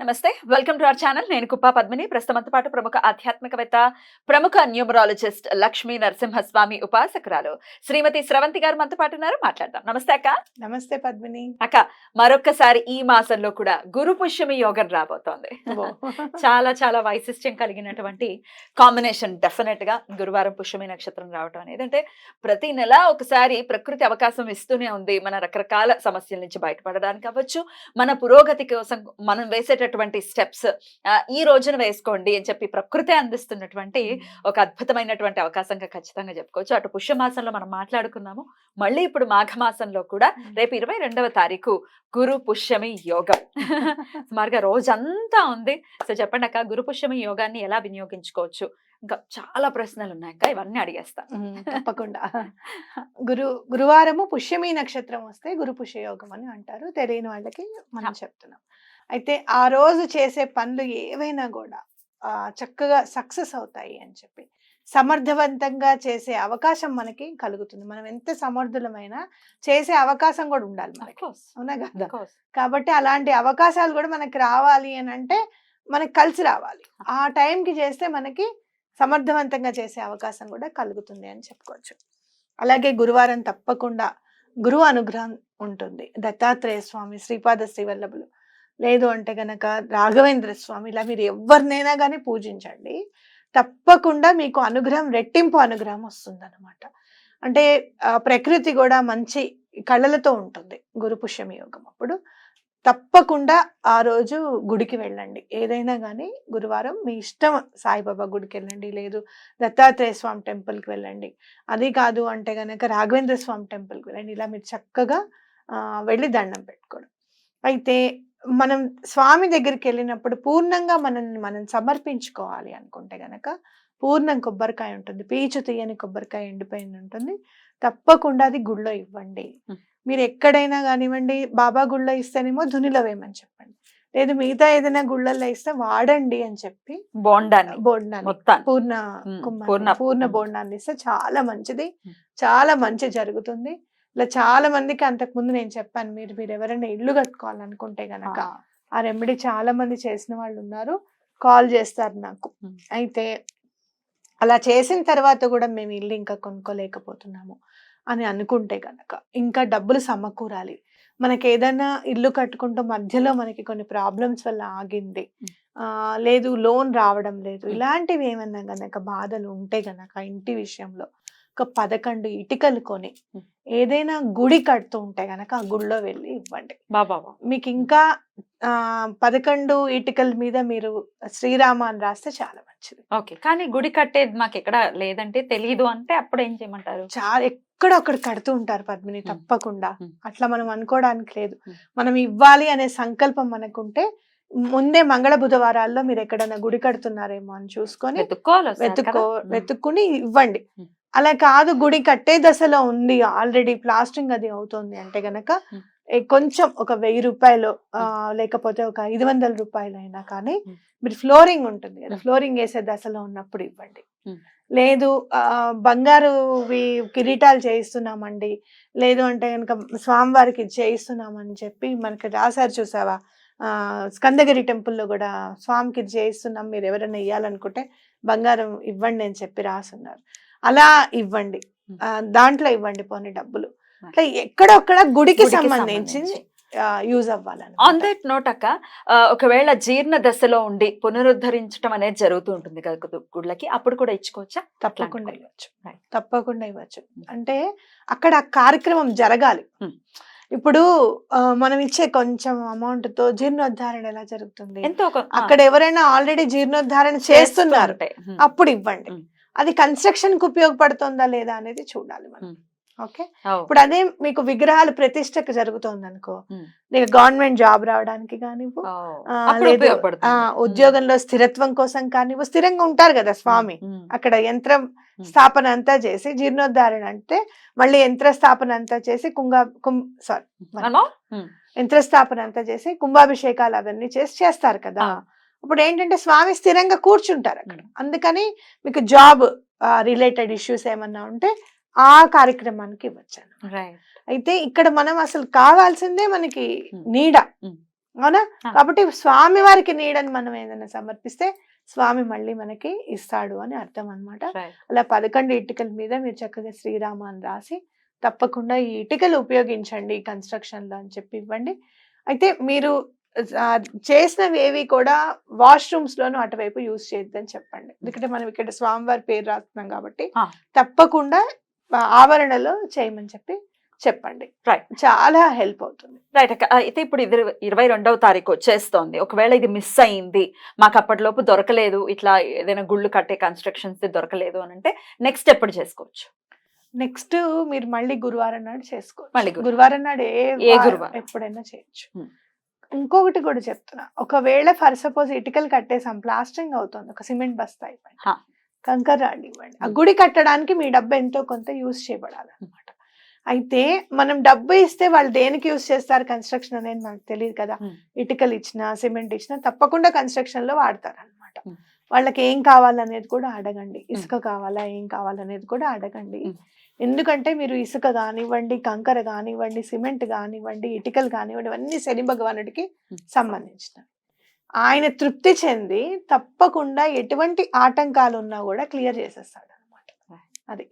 నమస్తే welcome to our channel. నేను కుప్పా పద్మిని. ప్రస్తుతంతో పాటు ప్రముఖ ఆధ్యాత్మికవేత్త ప్రముఖ న్యూమరాలజిస్ట్ లక్ష్మీ నరసింహస్వామి ఉపాసకురాలు శ్రీమతి స్రవంతి గారు మనతో పాటు ఉన్నారు. మాట్లాడదాం. నమస్తే అక్క. నమస్తే పద్మిని. అక్క మరొక్కసారి ఈ మాసంలో కూడా గురు పుష్యమి యోగం రాబోతోంది. చాలా చాలా వైశిష్ట్యం కలిగినటువంటి కాంబినేషన్ డెఫినెట్గా గురువారం పుష్యమి నక్షత్రం రావటం అనేది. అంటే ప్రతి నెల ఒకసారి ప్రకృతి అవకాశం ఇస్తూనే ఉంది. మన రకరకాల సమస్యల నుంచి బయటపడడానికి అవ్వచ్చు. మన పురోగతి కోసం మనం వేసేటటువంటి స్టెప్స్ ఈ రోజున వేసుకోండి అని చెప్పి ప్రకృతి అందిస్తున్నటువంటి ఒక అద్భుతమైనటువంటి అవకాశంగా ఖచ్చితంగా చెప్పుకోవచ్చు. అటు పుష్యమాసంలో మనం మాట్లాడుకున్నాము. మళ్ళీ ఇప్పుడు మాఘమాసంలో కూడా రేపు ఇరవై రెండవ తారీఖు గురు పుష్యమి యోగం. సుమారుగా రోజంతా ఉంది. సో చెప్పండి అక్క గురు పుష్యమి యోగాన్ని ఎలా వినియోగించుకోవచ్చు? ఇంకా చాలా ప్రశ్నలు ఉన్నాయి అక్క ఇవన్నీ అడిగేస్తా. తప్పకుండా. గురు గురువారము పుష్యమి నక్షత్రం వస్తే గురు పుష్యయోగం అని అంటారు. తెలియని వాళ్ళకి మనం చెప్తున్నాం. అయితే ఆ రోజు చేసే పనులు ఏవైనా కూడా చక్కగా సక్సెస్ అవుతాయి అని చెప్పి సమర్థవంతంగా చేసే అవకాశం మనకి కలుగుతుంది. మనం ఎంత సమర్థులమైనా చేసే అవకాశం కూడా ఉండాలి మనకి. అవునా కదా. కాబట్టి అలాంటి అవకాశాలు కూడా మనకి రావాలి అని అంటే మనకి కలిసి రావాలి. ఆ. టైంకి చేస్తే మనకి సమర్థవంతంగా చేసే అవకాశం కూడా కలుగుతుంది అని చెప్పుకోవచ్చు. అలాగే గురువారం తప్పకుండా గురువు అనుగ్రహం ఉంటుంది. దత్తాత్రేయ స్వామి శ్రీపాద శ్రీవల్లభులు. లేదు అంటే కనుక రాఘవేంద్ర స్వామి ఇలా మీరు ఎవరినైనా కానీ పూజించండి. తప్పకుండా మీకు అనుగ్రహం రెట్టింపు అనుగ్రహం వస్తుంది అనమాట అంటే ప్రకృతి కూడా మంచి కళలతో ఉంటుంది గురు పుష్యమి యోగం అప్పుడు. తప్పకుండా ఆ రోజు గుడికి వెళ్ళండి. ఏదైనా కానీ గురువారం మీ ఇష్టం సాయిబాబా గుడికి వెళ్ళండి. లేదు దత్తాత్రేయ స్వామి టెంపుల్కి వెళ్ళండి. అది కాదు అంటే గనక రాఘవేంద్ర స్వామి టెంపుల్కి వెళ్ళండి. ఇలా మీరు చక్కగా వెళ్ళి దండం పెట్టుకోవడం. అయితే మనం స్వామి దగ్గరికి వెళ్ళినప్పుడు పూర్ణంగా మనల్ని మనం సమర్పించుకోవాలి అనుకుంటే గనక పూర్ణం కొబ్బరికాయ ఉంటుంది పీచు తీయని కొబ్బరికాయ ఎండిపోయింది ఉంటుంది తప్పకుండా అది గుళ్ళో ఇవ్వండి. మీరు ఎక్కడైనా కానివ్వండి బాబా గుళ్ళో ఇస్తేనేమో ధునిలో వేయమని చెప్పండి లేదు మిగతా ఏదైనా గుళ్ళల్లో ఇస్తే వాడండి అని చెప్పి బోండాన్ని బోండాన్ని పూర్ణ పూర్ణ- పూర్ణ. బోండాన్ని ఇస్తే చాలా మంచిది. చాలా మంచి జరుగుతుంది ఇలా చాలా మందికి అంతకు ముందు నేను చెప్పాను మీరు మీరు ఎవరైనా ఇల్లు కట్టుకోవాలనుకుంటే గనక ఆ, రెమెడీ చాలా మంది చేసిన వాళ్ళు ఉన్నారు కాల్ చేస్తారు నాకు. అయితే అలా చేసిన తర్వాత కూడా మేము ఇల్లు ఇంకా కొనుక్కోలేకపోతున్నాము అని అనుకుంటే గనక ఇంకా డబ్బులు సమకూరాలి మనకి ఏదైనా ఇల్లు కట్టుకుంటూ మధ్యలో మనకి కొన్ని ప్రాబ్లమ్స్ వల్ల ఆగింది. ఆ, లేదు లోన్ రావడం లేదు. ఇలాంటివి ఏమన్నా గనక బాధలు ఉంటే గనక ఇంటి విషయంలో ఒక పదకొండు ఇటుకలు కొని. ఏదైనా గుడి కడుతూ ఉంటే గనక ఆ గుడిలో వెళ్ళి ఇవ్వండి బాబా మీకు ఇంకా ఆ పదకొండు ఇటుకల మీద మీరు శ్రీరామ అని రాస్తే చాలా మంచిది ఓకే కానీ గుడి కట్టేది మాకు ఎక్కడ లేదంటే తెలియదు అంటే అప్పుడు ఏం చేయమంటారు చాలా ఎక్కడొక్కడ కడుతూ ఉంటారు పద్మిని. తప్పకుండా. అట్లా మనం అనుకోవడానికి లేదు. మనం ఇవ్వాలి అనే సంకల్పం మనకుంటే ముందే మంగళ బుధవారాల్లో మీరు ఎక్కడైనా గుడి కడుతున్నారేమో అని చూసుకొని వెతుక్కో. వెతుక్కుని ఇవ్వండి. అలా కాదు గుడి కట్టే దశలో ఉంది ఆల్రెడీ ప్లాస్టింగ్ అది అవుతుంది అంటే గనక కొంచెం ఒక వెయ్యి రూపాయలు లేకపోతే ఒక ఐదు వందల రూపాయలు అయినా కానీ. మీరు ఫ్లోరింగ్ ఉంటుంది కదా. ఫ్లోరింగ్ వేసే దశలో ఉన్నప్పుడు ఇవ్వండి. లేదు బంగారు కిరీటాలు చేయిస్తున్నామండి లేదు అంటే కనుక స్వామివారికి చేయిస్తున్నామని చెప్పి మనకి రాశారు చూసావా ఆ స్కందగిరి టెంపుల్లో కూడా స్వామికి చేయిస్తున్నాం మీరు ఎవరైనా ఇవ్వాలనుకుంటే బంగారం ఇవ్వండి అని చెప్పి రాసున్నారు అలా ఇవ్వండి. దాంట్లో ఇవ్వండి పోనీ డబ్బులు. అట్లా ఎక్కడొక్కడ గుడికి సంబంధించి. యూజ్ ఆన్ అవ్వాలని దట్ నోట్ అక్క ఒకవేళ జీర్ణ దశలో ఉండి పునరుద్ధరించడం అనేది జరుగుతూ ఉంటుంది కదా గు- గుళ్ళకి అప్పుడు కూడా ఇచ్చుకోవచ్చా? తప్పకుండా ఇవ్వచ్చు. తప్పకుండా ఇవ్వచ్చు. అంటే అక్కడ ఆ కార్యక్రమం జరగాలి. ఇప్పుడు మనం ఇచ్చే కొంచెం అమౌంట్తో జీర్ణోద్ధారణ ఎలా జరుగుతుంది? అక్కడ ఎవరైనా ఆల్రెడీ జీర్ణోద్ధారణ చేస్తూ చేస్తున్నారు. అప్పుడు ఇవ్వండి. అది కన్స్ట్రక్షన్కు ఉపయోగపడుతుందా లేదా అనేది చూడాలి మనం. ఓకే ఇప్పుడు అదే మీకు విగ్రహాలు ప్రతిష్టకు జరుగుతోంది అనుకో. నీకు గవర్నమెంట్ జాబ్ రావడానికి కానివ్వు. ఉద్యోగంలో స్థిరత్వం కోసం కానివ్వు స్థిరంగా ఉంటారు కదా స్వామి. అక్కడ యంత్రం. స్థాపన అంతా చేసి జీర్ణోద్ధారణ అంటే మళ్ళీ యంత్ర స్థాపన అంతా చేసి కుంగా కుం సారీ. యంత్రస్థాపన అంతా చేసి కుంభాభిషేకాలు అవన్నీ చేసి చేస్తారు కదా. అప్పుడు ఏంటంటే స్వామి స్థిరంగా కూర్చుంటారు అక్కడ. అందుకని మీకు జాబ్ రిలేటెడ్ ఇష్యూస్ ఏమన్నా ఉంటే ఆ కార్యక్రమానికి ఇవ్వచ్చాను రైట్. అయితే ఇక్కడ మనం అసలు కావాల్సిందే మనకి. నీడ. అవునా. కాబట్టి స్వామి వారికి నీడని మనం ఏదైనా సమర్పిస్తే స్వామి మళ్ళీ మనకి ఇస్తాడు అని అర్థం అన్నమాట. రైట్. అలా పదకొండు ఇటుకల మీద మీరు చక్కగా శ్రీరామ అని రాసి తప్పకుండా ఈ ఇటుకలు ఉపయోగించండి కన్స్ట్రక్షన్లో అని చెప్పి ఇవ్వండి. అయితే మీరు చేసినవి ఏవి కూడా వాష్రూమ్స్ లోను అటువైపు యూజ్ చేయొద్దని చెప్పండి. ఎందుకంటే మనం ఇక్కడ స్వామివారి పేరు రాస్తున్నాం కాబట్టి. తప్పకుండా ఆవరణలో చేయమని చెప్పి చెప్పండి. Right. చాలా హెల్ప్ అవుతుంది. రైట్ అక్క. అయితే ఇప్పుడు ఇది ఇరవై రెండవ తారీఖు వచ్చేస్తోంది. ఒకవేళ ఇది మిస్ అయింది మాకు అప్పటిలోపు దొరకలేదు ఇట్లా ఏదైనా గుళ్ళు కట్టే కన్స్ట్రక్షన్స్ దొరకలేదు అని అంటే నెక్స్ట్ ఎప్పుడు చేసుకోవచ్చు? నెక్స్ట్ మీరు మళ్ళీ గురువారం నాడు చేసుకోవచ్చు. మళ్ళీ గురు- గురువారం నాడు ఏ ఏ వారం గురువారం? ఎప్పుడైనా చేయొచ్చు. Hmm. ఇంకొకటి కూడా చెప్తున్నా ఒకవేళ ఫర్ సపోజ్ ఇటుకలు కట్టేసాం ప్లాస్టరింగ్ అవుతుంది ఒక సిమెంట్ బస్తా ఇవ్వండి. కంకర్ రాళ్ళు ఇవ్వండి ఆ. గుడి కట్టడానికి మీ డబ్బు ఎంతో కొంత యూజ్ చేయబడాలి అనమాట అయితే మనం డబ్బు ఇస్తే వాళ్ళు దేనికి యూజ్ చేస్తారు కన్స్ట్రక్షన్ అనేది మనకు తెలియదు కదా. ఇటుకలు ఇచ్చినా సిమెంట్ ఇచ్చినా తప్పకుండా కన్స్ట్రక్షన్లో వాడతారు అనమాట. వాళ్ళకి ఏం కావాలనేది కూడా అడగండి ఇసుక కావాలా ఏం కావాలనేది కూడా అడగండి. ఎందుకంటే మీరు ఇసుక కానివ్వండి కంకర కానివ్వండి సిమెంట్ కానివ్వండి ఇటుకలు కానివ్వండి ఇవన్నీ శని భగవానుడికి. సంబంధించినవి. ఆయన తృప్తి చెంది తప్పకుండా ఎటువంటి ఆటంకాలు ఉన్నా కూడా క్లియర్ చేసేస్తాడు అనమాట అది.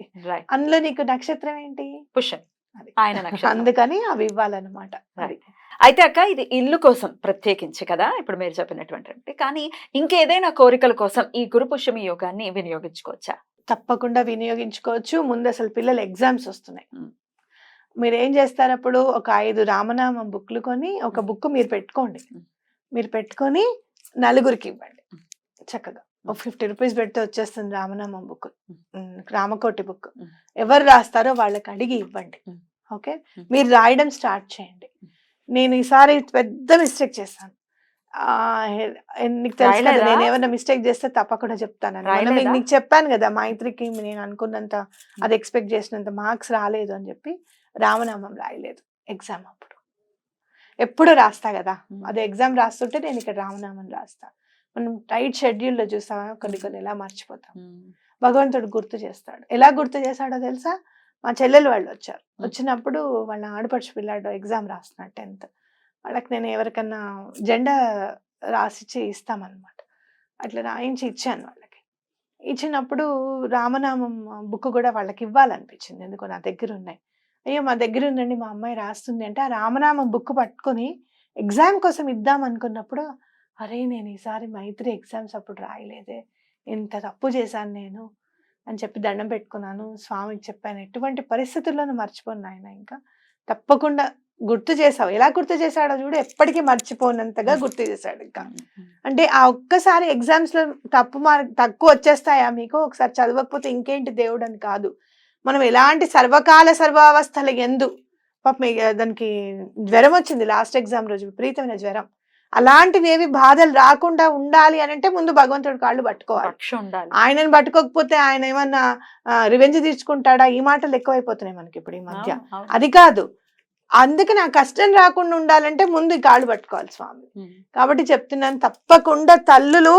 అందులో నీకు నక్షత్రం ఏంటి? పుష్యం. అది. ఆయన అందుకని అవి ఇవ్వాలన్నమాట. అది. అయితే అక్క ఇది ఇల్లు కోసం ప్రత్యేకించి కదా ఇప్పుడు మీరు చెప్పినటువంటి కానీ ఇంకేదైనా కోరికల కోసం ఈ గురు పుష్యమి యోగాన్ని వినియోగించుకోవచ్చా? తప్పకుండా వినియోగించుకోవచ్చు ముందు అసలు పిల్లలు ఎగ్జామ్స్ వస్తున్నాయి. మీరు ఏం చేస్తారు అప్పుడు ఒక ఐదు రామనామం బుక్లు కొని ఒక. బుక్ మీరు పెట్టుకోండి. మీరు పెట్టుకొని నలుగురికి ఇవ్వండి. చక్కగా ఒక ఫిఫ్టీ రూపీస్ పెడితే వచ్చేస్తుంది రామనామం బుక్. రామకోటి బుక్. ఎవరు రాస్తారో వాళ్ళకి అడిగి ఇవ్వండి. ఓకే. మీరు రాయడం స్టార్ట్ చేయండి నేను ఈసారి పెద్ద మిస్టేక్ హె- నీకు తెలుసు కదా? నేను ఏమైనా మిస్టేక్ చేస్తే తప్పకుండా చెప్తాను? నీకు చెప్పాను కదా మైత్రికి నేను అనుకున్నంత అది ఎక్స్పెక్ట్ చేసినంత మార్క్స్ రాలేదు అని చెప్పి రామనామం రాయలేదు ఎగ్జామ్ అప్పుడు. ఎప్పుడు రాస్తా కదా. అది ఎగ్జామ్ రాస్తుంటే నేను ఇక్కడ రామనామం రాస్తా. మనం టైట్ షెడ్యూల్లో చూస్తామా? కొన్ని కొన్ని ఎలా మర్చిపోతాం. భగవంతుడు గుర్తు చేస్తాడు. ఎలా గుర్తు చేశాడో తెలుసా? మా చెల్లెలు వాళ్ళు వచ్చారు. వచ్చినప్పుడు వాళ్ళ ఆడపడుచు పిల్లాడు ఎగ్జామ్ రాస్తున్నాడు టెన్త్ వాళ్ళకి నేను ఎవరికన్నా జెండా రాసిచ్చి ఇస్తామన్నమాట అట్లా రాయించి ఇచ్చాను వాళ్ళకి. ఇచ్చినప్పుడు రామనామం బుక్ కూడా వాళ్ళకి ఇవ్వాలనిపించింది. ఎందుకో నా దగ్గర ఉన్నాయి అయ్యో మా దగ్గర ఉందండి మా అమ్మాయి రాస్తుంది అంటే ఆ రామనామం బుక్ పట్టుకొని ఎగ్జామ్ కోసం ఇద్దాం అనుకున్నప్పుడు అరే నేను ఈసారి మైత్రి ఎగ్జామ్స్ అప్పుడు రాయలేదే. ఇంత తప్పు చేశాను నేను అని చెప్పి దండం పెట్టుకున్నాను. స్వామికి చెప్పాను. ఎటువంటి పరిస్థితుల్లోనూ మర్చిపోను ఆయన ఇంకా. తప్పకుండా గుర్తు చేసావు. ఎలా గుర్తు చేశాడో చూడు ఎప్పటికీ మర్చిపోనంతగా గుర్తు చేశాడు ఇంకా. అంటే ఆ ఒక్కసారి ఎగ్జామ్స్లో తప్పు మార్క్ తక్కువ వచ్చేస్తాయా మీకు? ఒకసారి చదవకపోతే ఇంకేంటి దేవుడు అని కాదు. మనం ఎలాంటి సర్వకాల సర్వావస్థల ఎందు పాపం దానికి జ్వరం వచ్చింది లాస్ట్ ఎగ్జామ్ రోజు విపరీతమైన జ్వరం. అలాంటివి ఏవి బాధలు రాకుండా ఉండాలి అని అంటే ముందు భగవంతుడి కాళ్ళు పట్టుకోవాలి. ఆయనను పట్టుకోకపోతే ఆయన ఏమన్నా రివెంజ్ తీర్చుకుంటాడా? ఈ మాటలు ఎక్కువైపోతున్నాయి మనకి ఇప్పుడు ఈ మధ్య. అది కాదు. అందుకే నా కష్టం రాకుండా ఉండాలంటే ముందు ఈ కాళ్ళు పట్టుకోవాలి స్వామి. కాబట్టి చెప్తున్నాను తప్పకుండా తల్లులు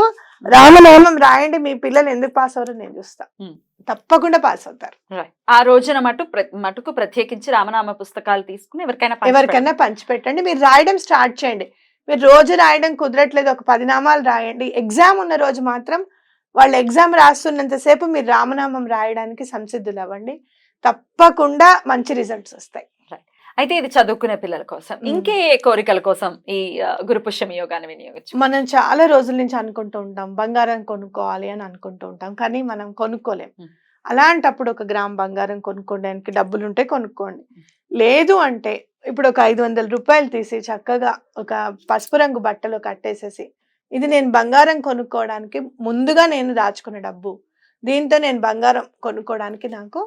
రామనామం రాయండి మీ పిల్లలు ఎందుకు పాస్ అవ్వరో నేను చూస్తా. తప్పకుండా పాస్ అవుతారు. ఆ రోజున మటు మటుకు ప్రత్యేకించి రామనామ పుస్తకాలు తీసుకుని ఎవరికైనా పంచి ఎవరికైనా పంచిపెట్టండి మీరు రాయడం స్టార్ట్ చేయండి. మీరు రోజు రాయడం కుదరట్లేదు ఒక పది నామాలు రాయండి. ఎగ్జామ్ ఉన్న రోజు మాత్రం వాళ్ళు ఎగ్జామ్ రాస్తున్నంతసేపు మీరు రామనామం రాయడానికి సంసిద్ధులు అవ్వండి తప్పకుండా మంచి రిజల్ట్స్ వస్తాయి. అయితే ఇది చదువుకునే పిల్లల కోసం. ఇంకే కోరికల కోసం ఈ ఆ, గురు పుష్యమి యోగాన్ని వినియోగించు మనం చాలా రోజుల నుంచి అనుకుంటూ ఉంటాం బంగారం కొనుక్కోవాలి అని అనుకుంటూ ఉంటాం కానీ మనం కొనుక్కోలేం. అలాంటప్పుడు ఒక గ్రామ్ బంగారం కొనుక్కోవడానికి డబ్బులు ఉంటే కొనుక్కోండి. లేదు అంటే ఇప్పుడు ఒక ఐదు వందల రూపాయలు తీసి చక్కగా ఒక పసుపు రంగు బట్టలో కట్టేసేసి ఇది నేను బంగారం కొనుక్కోవడానికి ముందుగా నేను దాచుకున్న డబ్బు దీంతో నేను బంగారం కొనుక్కోవడానికి నాకు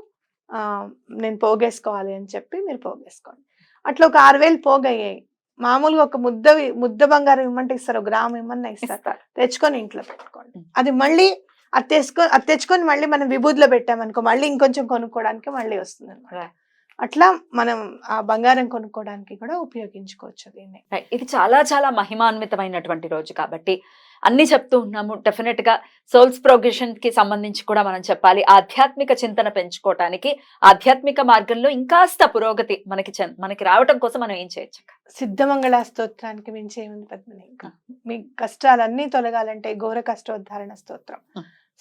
నేను పోగేసుకోవాలి అని చెప్పి మీరు పోగేసుకోండి అట్లా ఒక ఆరు వేలు పోగయ్యాయి మామూలుగా ఒక ముద్ద ముద్ద బంగారం ఇమ్మంటే ఇస్తారు ఒక గ్రామ్ ఇమ్మన్నా ఇస్తారు. తెచ్చుకొని ఇంట్లో పెట్టుకోండి. అది మళ్ళీ అది తెచ్చుకొని అది తెచ్చుకొని మళ్ళీ మనం విభూతిలో పెట్టామనుకో మళ్ళీ ఇంకొంచెం కొనుక్కోవడానికి మళ్ళీ వస్తుంది అనమాట. అట్లా మనం ఆ బంగారం కొనుక్కోవడానికి కూడా ఉపయోగించుకోవచ్చు దీన్ని. ఇది చాలా చాలా మహిమాన్వితమైనటువంటి రోజు కాబట్టి అన్ని చెప్తూ ఉన్నాము. డెఫినెట్గా సోల్స్ ప్రోగ్రెషన్కి సంబంధించి కూడా మనం చెప్పాలి. ఆధ్యాత్మిక చింతన పెంచుకోవటానికి ఆధ్యాత్మిక మార్గంలో ఇంకాస్త పురోగతి మనకి మనకి రావటం కోసం మనం ఏం చేయొచ్చు? సిద్ధమంగళ స్తోత్రానికి మించి ఏముంది పద్మిని? మీ కష్టాలన్నీ తొలగాలంటే ఘోర కష్టోద్ధారణ స్తోత్రం.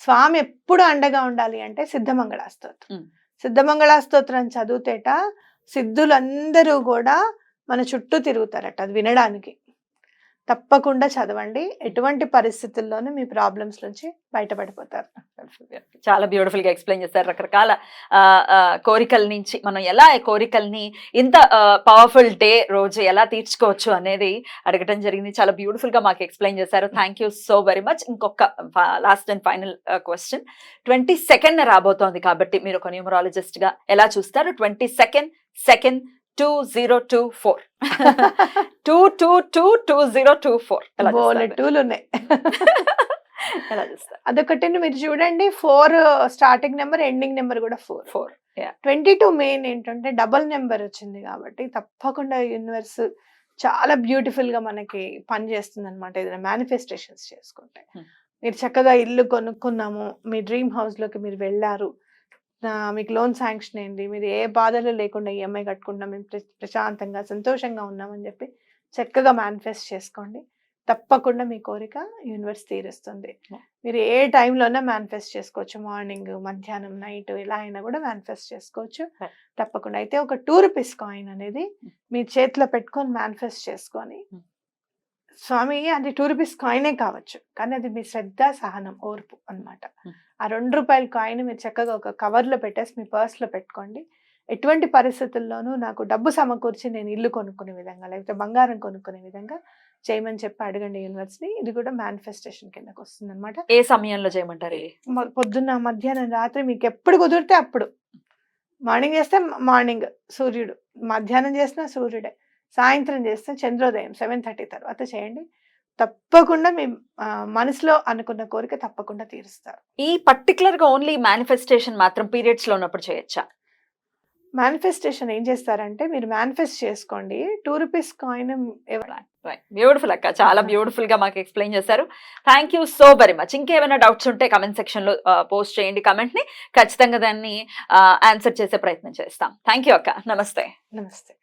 స్వామి ఎప్పుడు అండగా ఉండాలి అంటే సిద్ధమంగళ స్తోత్రం. సిద్ధమంగళ స్తోత్రం చదివితేట సిద్ధులందరూ కూడా మన చుట్టూ తిరుగుతారట. అది వినడానికి. తప్పకుండా చదవండి. ఎటువంటి పరిస్థితుల్లోనూ మీ ప్రాబ్లమ్స్ నుంచి బయటపడిపోతారు. చాలా బ్యూటిఫుల్గా ఎక్స్ప్లెయిన్ చేస్తారు రకరకాల కోరికల నుంచి మనం ఎలా ఈ కోరికల్ని ఇంత పవర్ఫుల్ డే రోజు ఎలా తీర్చుకోవచ్చు అనేది అడగటం జరిగింది. చాలా బ్యూటిఫుల్గా మాకు ఎక్స్ప్లెయిన్ చేశారు. Thank you so very much ఇంకొక last and final question twenty second రాబోతోంది కాబట్టి మీరు ఒక న్యూమరాలజిస్ట్గా ఎలా చూస్తారు? Twenty second second two zero two four two two two two zero two four? బోలెట్టులు ఉన్నాయి అదొకటి మీరు చూడండి four starting number ending number కూడా four four twenty two main ఏంటంటే డబల్ నెంబర్ వచ్చింది కాబట్టి తప్పకుండా యూనివర్స్ చాలా బ్యూటిఫుల్గా మనకి పని చేస్తుంది అనమాట ఏదైనా మేనిఫెస్టేషన్స్ చేసుకుంటే. Hmm. మీరు చక్కగా ఇల్లు కొనుక్కున్నాము మీ డ్రీమ్ హౌస్లోకి మీరు వెళ్ళారు మీకు లోన్ శాంక్షన్ అయింది మీరు ఏ బాధలు లేకుండా ఈఎంఐ కట్టుకుంటున్నాం మేము ప్ర- ప్రశాంతంగా సంతోషంగా ఉన్నామని చెప్పి చక్కగా మేనిఫెస్ట్ చేసుకోండి తప్పకుండా మీ కోరిక యూనివర్స్ తీరుస్తుంది. మీరు ఏ టైంలోనే మేనిఫెస్ట్ చేసుకోవచ్చు మార్నింగ్ మధ్యాహ్నం నైట్ ఇలా అయినా కూడా మేనిఫెస్ట్ చేసుకోవచ్చు. తప్పకుండా అయితే ఒక టూ రూపీస్ కాయిన్ అనేది. మీ చేతిలో పెట్టుకొని మేనిఫెస్ట్ చేసుకొని. స్వామి అది టూ రూపీస్ కాయినే కావచ్చు. కానీ అది మీ శ్రద్ధ సహనం ఓర్పు అన్నమాట. Mm. ఆ రెండు రూపాయల కాయిన్ మీరు చక్కగా ఒక కవర్లో పెట్టేసి మీ పర్స్లో పెట్టుకోండి. ఎటువంటి పరిస్థితుల్లోనూ నాకు డబ్బు సమకూర్చి నేను ఇల్లు కొనుక్కునే విధంగా లేకపోతే బంగారం కొనుక్కునే విధంగా చేయమని చెప్పి అడగండి యూనివర్స్ని. ఇది కూడా మేనిఫెస్టేషన్ కిందకు వస్తుంది అనమాట ఏ సమయంలో చేయమంటారు ఇది? పొద్దున్న మధ్యాహ్నం రాత్రి మీకు ఎప్పుడు కుదిరితే అప్పుడు. మార్నింగ్ చేస్తే మార్నింగ్ సూర్యుడు. మధ్యాహ్నం చేసిన సూర్యుడే. సాయంత్రం చేస్తే చంద్రోదయం సెవెన్ థర్టీ తర్వాత చేయండి. తప్పకుండా మీ మనసులో అనుకున్న కోరిక తప్పకుండా తీరుస్తారు. ఈ పర్టికులర్గా ఓన్లీ మేనిఫెస్టేషన్ మాత్రం పీరియడ్స్లో ఉన్నప్పుడు చేయొచ్చా? మేనిఫెస్టేషన్ ఏం చేస్తారంటే మీరు మేనిఫెస్ట్ చేసుకోండి. టూ రూపీస్ కాయిన్ బ్యూటిఫుల్ అక్క. చాలా బ్యూటిఫుల్గా మాకు ఎక్స్ప్లెయిన్ చేశారు. Thank you so very much ఇంకేమైనా డౌట్స్ ఉంటే కమెంట్ సెక్షన్లో పోస్ట్ చేయండి కమెంట్ని. ఖచ్చితంగా దాన్ని ఆన్సర్ చేసే ప్రయత్నం చేస్తాం. థ్యాంక్ యూ అక్క. నమస్తే. నమస్తే.